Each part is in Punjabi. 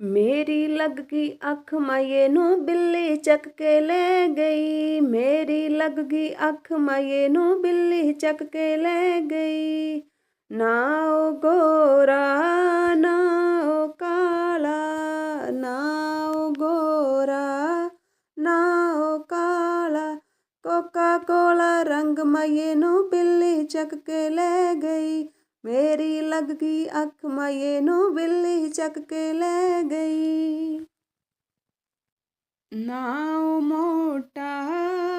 ਮੇਰੀ ਲੱਗ ਗਈ ਅੱਖ ਮਾਏ ਨੂੰ ਬਿੱਲੀ ਚੱਕ ਕੇ ਲੈ ਗਈ। ਮੇਰੀ ਲੱਗ ਗਈ ਅੱਖ ਮਾਏ ਨੂੰ ਬਿੱਲੀ ਚੱਕ ਕੇ ਲੈ ਗਈ। ਨਾ ਉਹ ਗੋਰਾ, ਨਾ ਉਹ ਕਾਲਾ, ਨਾ ਉਹ ਗੋਰਾ, ਨਾ ਉਹ ਕਾਲਾ। ਕੋਕਾ ਕੋਲਾ ਰੰਗ ਮਾਏ ਨੂੰ ਬਿੱਲੀ ਚੱਕ ਕੇ ਲੈ ਗਈ। ਮੇਰੀ ਲੱਗ ਗਈ ਅੱਖ ਮਾਏ ਨੂੰ ਬਿੱਲੀ ਚੱਕ ਕੇ ਲੈ ਗਈ। ਨਾ ਉਹ ਮੋਟਾ,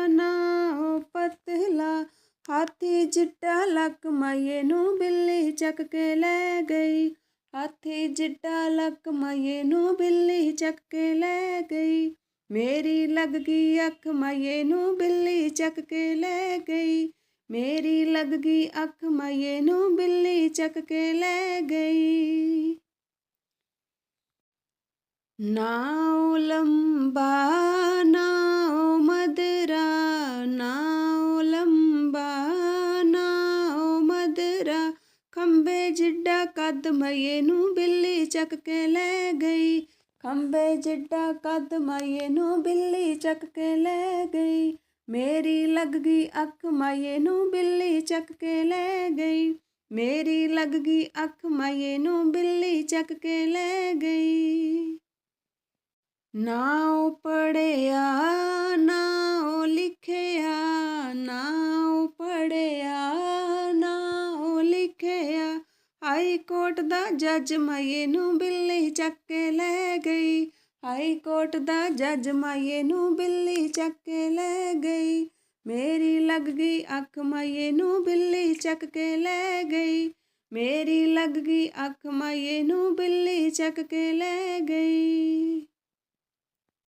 ਨਾ ਉਹ ਪਤਲਾ, ਹਾਥੀ ਜਿੱਟਾ ਲੱਕ ਮਾਏ ਨੂੰ ਬਿੱਲੀ ਚੱਕ ਕੇ ਲੈ ਗਈ। ਹਾਥੀ ਜਿੱਟਾ ਲੱਕ ਮਾਏ ਨੂੰ ਬਿੱਲੀ ਚੱਕ ਕੇ ਲੈ ਗਈ। ਮੇਰੀ ਲੱਗ ਗਈ ਅੱਖ ਮਾਏ ਨੂੰ ਬਿੱਲੀ ਚੱਕ ਕੇ ਲੈ ਗਈ। ਮੇਰੀ ਲੱਗ ਗਈ ਅੱਖ ਮਈਏ ਨੂੰ ਬਿੱਲੀ ਚੱਕ ਕੇ ਲੈ ਗਈ। ਨਾਉ ਲੰਬਾ, ਨਾਉ ਮਦਰਾ, ਨਾਉ ਲੰਬਾ, ਨਾਉ ਮਦਰਾ ਖੰਬੇ ਜਿੱਡਾ ਕੱਦ ਮਈਏ ਨੂੰ ਬਿੱਲੀ ਚੱਕ ਕੇ ਲੈ ਗਈ। ਖੰਬੇ ਜਿੱਡਾ ਕੱਦ ਮਈਏ ਨੂੰ ਬਿੱਲੀ ਚੱਕ ਕੇ ਲੈ ਗਈ। ਮੇਰੀ ਲੱਗ ਗਈ ਅੱਖ ਮਾਏ ਨੂੰ ਬਿੱਲੀ ਚੱਕ ਕੇ ਲੈ ਗਈ। ਮੇਰੀ ਲੱਗ ਗਈ ਅੱਖ ਮਾਏ ਨੂੰ ਬਿੱਲੀ ਚੱਕ ਕੇ ਲੈ ਗਈ। ਨਾ ਉਹ ਪੜਿਆ, ਨਾ ਉਹ ਲਿਖਿਆ, ਨਾ ਉਹ ਪੜਿਆ, ਨਾ ਉਹ ਲਿਖਿਆ। ਹਾਈ ਕੋਰਟ ਦਾ ਜੱਜ ਮਾਏ ਨੂੰ ਬਿੱਲੀ ਚੱਕ ਕੇ ਲੈ ਗਈ। ਹਾਈ ਕੋਰਟ ਦਾ ਜੱਜ ਮਾਈਏ ਨੂੰ ਬਿੱਲੀ ਚੱਕ ਕੇ ਲੈ ਗਈ। ਮੇਰੀ ਲੱਗ ਗਈ ਅੱਖ ਮਾਈਏ ਨੂੰ ਬਿੱਲੀ ਚੱਕ ਕੇ ਲੈ ਗਈ। ਮੇਰੀ ਲੱਗ ਗਈ ਅੱਖ ਮਾਈਏ ਨੂੰ ਬਿੱਲੀ ਚੱਕ ਕੇ ਲੈ ਗਈ।